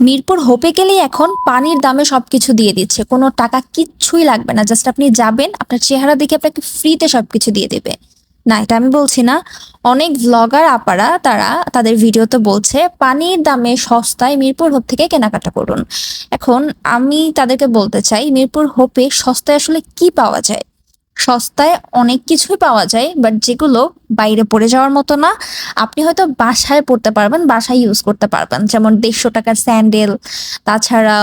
মিরপুর হোপে গেলেই এখন পানির দামে সবকিছু দিয়ে দিচ্ছে। কোনো টাকা কিচ্ছুই লাগবে না। জাস্ট আপনি যাবেন, আপনার চেহারা দেখে আপনাকে ফ্রিতে সবকিছু দিয়ে দেবে। না, এটা আমি বলছি না। অনেক ভ্লগার আপারা, তারা তাদের ভিডিওতে বলছে, পানির দামে সস্তায় মিরপুর হোপ থেকে কেনাকাটা করুন। এখন আমি তাদেরকে বলতে চাই, মিরপুর হোপে সস্তায় আসলে কি পাওয়া যায়? সস্তায় অনেক কিছুই পাওয়া যায় বাট যেগুলো বাইরে পড়ে যাওয়ার মতো না। আপনি হয়তো বাসায় পড়তে পারবেন, বাসায় ইউজ করতে পারবেন। যেমন দেড়শো টাকার স্যান্ডেল তাছাড়া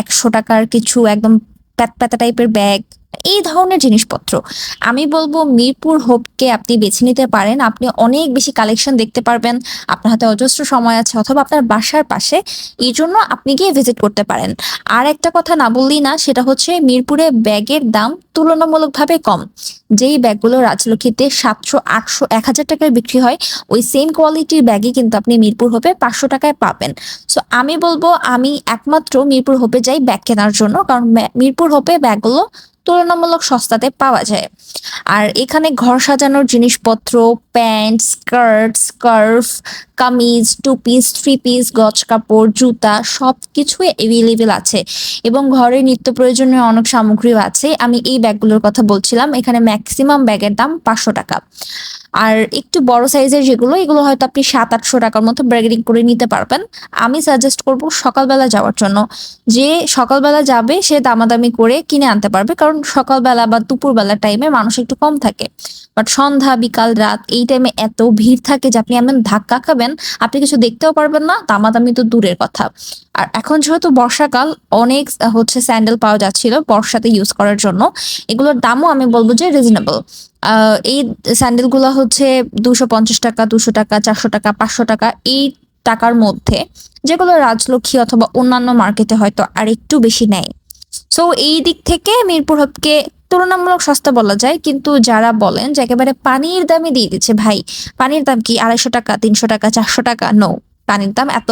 একশো টাকার কিছু একদম প্যাতপ্যাতা টাইপের ব্যাগ এই ধরনের জিনিসপত্র। আমি বলব মিরপুর হোপকে আপনি বেছে নিতে পারেন। আপনি অনেক বেশি কালেকশন দেখতে পারবেন। আপনার হাতে অজস্র সময় আছে অথবা আপনার বাসার পাশে। এই জন্য আপনি গিয়ে ভিজিট করতে পারেন। আর একটা কথা না বললেই না, সেটা হচ্ছে মিরপুরে ব্যাগের দাম তুলনামূলকভাবে কম। যেই ব্যাগগুলো রাজলক্ষীতে সাতশো, আটশো, এক হাজার টাকায় বিক্রি হয়, ওই সেম কোয়ালিটির ব্যাগই কিন্তু আপনি মিরপুর হোপে পাঁচশো টাকায় পাবেন। সো আমি বলব আমি একমাত্র মিরপুর হোপে যাই ব্যাগ কেনার জন্য। কারণ মিরপুর হোপে ব্যাগগুলো তুলনামূলক সস্তাতে পাওয়া যায়। আর এখানে ঘর সাজানোর জিনিসপত্র, pant, skirt, scarf, kameez, two piece, three piece, গজ কাপড়, জুতা সব কিছুই অ্যাভেলেবেল আছে। এবং ঘরে নিত্য প্রয়োজনীয় অনেক সামগ্রীও আছে। আমি এই ব্যাগগুলোর কথা বলছিলাম। এখানে ম্যাক্সিমাম ব্যাগের দাম পাঁচশো টাকা। আর একটু বড় সাইজের যেগুলো, এগুলো হয়তো আপনি সাত আটশো টাকার মতো ব্র্যাগেডিং করে নিতে পারবেন। আমি সাজেস্ট করব সকালবেলা যাওয়ার জন্য। যে সকালবেলা যাবে, সে দামাদামি করে কিনে আনতে পারবে, কারণ সকালবেলা বা দুপুরবেলা টাইমে মানুষ একটু কম থাকে। বাট সন্ধ্যা, বিকাল, রাত, এই টাইমে এত ভিড় থাকে যে আপনি এমন ধাক্কা খাবেন, আপনি কিছু দেখতেও পারবেন না, দামাদামি তো দূরের কথা। আর এখন যেহেতু বর্ষাকাল, অনেক হচ্ছে স্যান্ডেল পাওয়া যাচ্ছিল বর্ষাতে ইউজ করার জন্য। এগুলোর দামও আমি বলব যে রিজনেবল এই স্যান্ডেলগুলো হচ্ছে দুশো পঞ্চাশ টাকা, দুশো টাকা, চারশো টাকা, পাঁচশো টাকা, এই টাকার মধ্যে যেগুলো রাজলক্ষ্মী অথবা অন্যান্য মার্কেটে হয়তো আর একটু বেশি নেয়। সো এই দিক থেকে মিরপুর হবকে তুলনামূলক সস্তা বলা যায়, কিন্তু যারা বলেন যে একেবারে পানির দামে দিয়ে দিচ্ছে, ভাই, পানির দাম কি আড়াইশো টাকা, তিনশো টাকা, চারশো টাকা? নো পানির দাম এত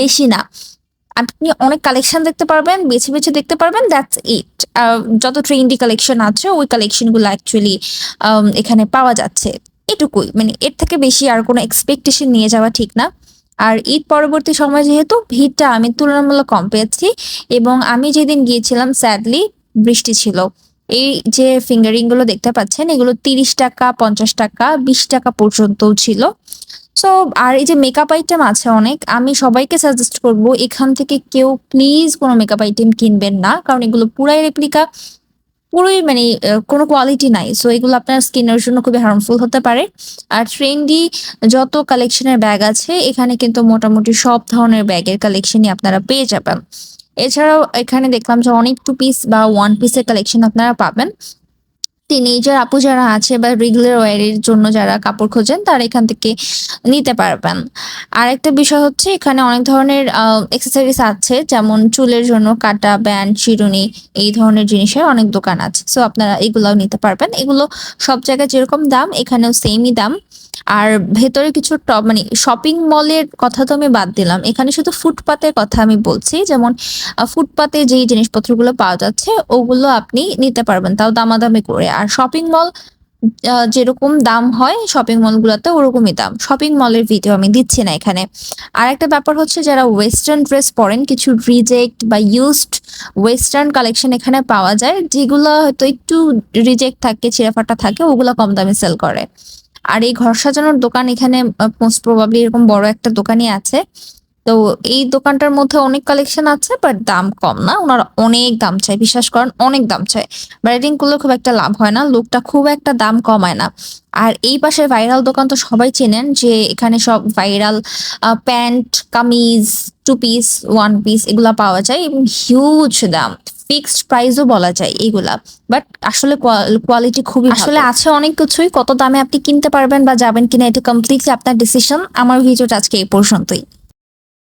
বেশি না। আপনি অনেক কালেকশন দেখতে পারবেন, বেছে বেছে দেখতে পারবেন দ্যাটস ইট যত ট্রেন্ডি কালেকশন আছে, ওই কালেকশনগুলো অ্যাকচুয়ালি এখানে পাওয়া যাচ্ছে। এটুকুই মানে এর থেকে বেশি আর কোনো এক্সপেকটেশন নিয়ে যাওয়া ঠিক না। আর ঈদ পরবর্তী সময় যেহেতু, ভিড়টা আমি তুলনামূলক কম পেয়েছি এবং আমি যেদিন গিয়েছিলাম স্যাডলি বৃষ্টি ছিল। এই যে ফিঙ্গারিংগুলো দেখতে পাচ্ছেন, এগুলো তিরিশ টাকা, পঞ্চাশ টাকা, বিশ টাকা পর্যন্তও ছিল। সো আর এই যে মেকআপ আইটেম আছে অনেক, আমি সবাইকে সাজেস্ট করব এখান থেকে কেউ প্লিজ কোনো মেকআপ আইটেম কিনবেন না, কারণ এগুলো পুরাই রেপ্লিকা পুরোই মানে কোনো কোয়ালিটি নাই। সো এগুলো আপনার স্কিনের জন্য খুবই হার্মফুল হতে পারে। আর ট্রেন্ডি যত কালেকশনের ব্যাগ আছে, এখানে কিন্তু মোটামুটি সব ধরনের ব্যাগের কালেকশনই আপনারা পেয়ে যাবেন। এছাড়াও এখানে দেখলাম যে অনেক টু পিস বা ওয়ান পিসের কালেকশন আপনারা পাবেন। টিনেজার আপু যারা আছে বা রেগুলার ওয়ারের জন্য যারা কাপড় খোঁজেন, তারা এখান থেকে নিতে পারবেন। আর একটা বিষয় হচ্ছে, এখানে অনেক ধরনের এক্সেসরিজ আছে, যেমন চুলের জন্য কাটা ব্যান্ড চিরুনি এই ধরনের জিনিসের অনেক দোকান আছে। সো আপনারা এগুলাও নিতে পারবেন। এগুলো সব জায়গায় যেরকম দাম, এখানেও সেমই দাম। আর ভেতরে কিছু টপ মানে শপিং মলের কথা তো আমি বাদ দিলাম। এখানে শুধু ফুটপাতের কথা আমি বলছি, যেমন ফুটপাতে যেই জিনিসপত্রগুলো পাওয়া যাচ্ছে, ওগুলো আপনি নিতে পারবেন। তাও দামাদামি করে। আর শপিং মল যেরকম দাম হয় শপিং মলগুলোতে ওরকমই দাম। শপিং মলের ভিডিও আমি দিচ্ছি না এখানে। আর একটা ব্যাপার হচ্ছে, যারা ওয়েস্টার্ন ড্রেস পরেন, কিছু রিজেক্ট বা ইউজড ওয়েস্টার্ন কালেকশন এখানে পাওয়া যায়, যেগুলো হয়তো একটু রিজেক্ট থাকে, ছিঁড়াফাটা থাকে, ওগুলো কম দামে সেল করে। আর এই ঘর সাজানোর দোকান এখানে মোস্ট প্রবাবলি এরকম বড় একটা দোকানই আছে। তো এই দোকানটার মধ্যে অনেক কালেকশন আছে বাট দাম কম না। ওনারা অনেক দাম চায়, বিশ্বাস করেন, অনেক দাম চায়। ব্রাইডিং করলে খুব একটা লাভ হয় না, লোকটা খুব একটা দাম কমায় না। আর এই পাশে ভাইরাল দোকান তো সবাই চেনেন, যে এখানে সব viral pant kameez two piece one piece এগুলা পাওয়া যায় এবং হিউজ দাম। ফিক্সড প্রাইসও বলা যায় এগুলা। বাট আসলে কোয়ালিটি খুবই আসলে আছে অনেক কিছুই, কত দামে আপনি কিনতে পারবেন বা যাবেন কিনা, এটা কমপ্লিটলি আপনার ডিসিশন আমার ভিডিওটা আজকে এই পর্যন্তই।